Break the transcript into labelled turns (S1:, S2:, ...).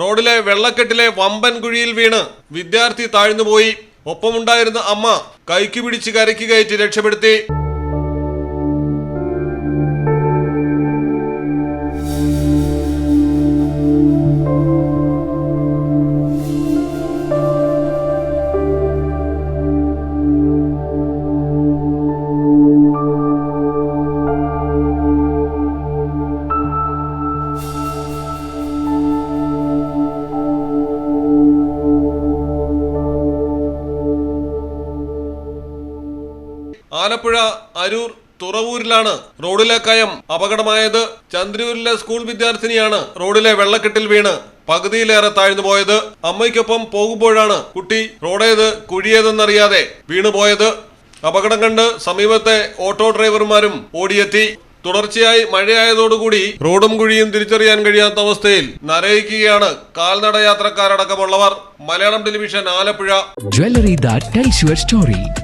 S1: റോഡിലെ വെള്ളക്കെട്ടിലെ വമ്പൻ കുഴിയിൽ വീണ് വിദ്യാർത്ഥി താഴ്ന്നുപോയി. ഒപ്പമുണ്ടായിരുന്ന അമ്മ കൈക്ക് പിടിച്ച് കരയ്ക്ക് കയറ്റി രക്ഷപ്പെടുത്തി. ആലപ്പുഴ അരൂർ തുറവൂരിലാണ് റോഡിലെ കയം അപകടമായത്. ചന്ദ്രൂരിലെ സ്കൂൾ വിദ്യാർത്ഥിനിയാണ് റോഡിലെ വെള്ളക്കെട്ടിൽ വീണ് പകുതിയിലേറെ താഴ്ന്നു പോയത് അമ്മയ്ക്കൊപ്പം പോകുമ്പോഴാണ് കുട്ടി റോഡേത് കുഴിയേതെന്നറിയാതെ വീണുപോയത്. അപകടം കണ്ട് സമീപത്തെ ഓട്ടോ ഡ്രൈവർമാരും ഓടിയെത്തി. തുടർച്ചയായി മഴയായതോടുകൂടി റോഡും കുഴിയും തിരിച്ചറിയാൻ കഴിയാത്ത അവസ്ഥയിൽ നരയിക്കുകയാണ് കാൽനട യാത്രക്കാരടക്കമുള്ളവർ. Malayalam television Alappuzha.
S2: Jewellery that tells your story.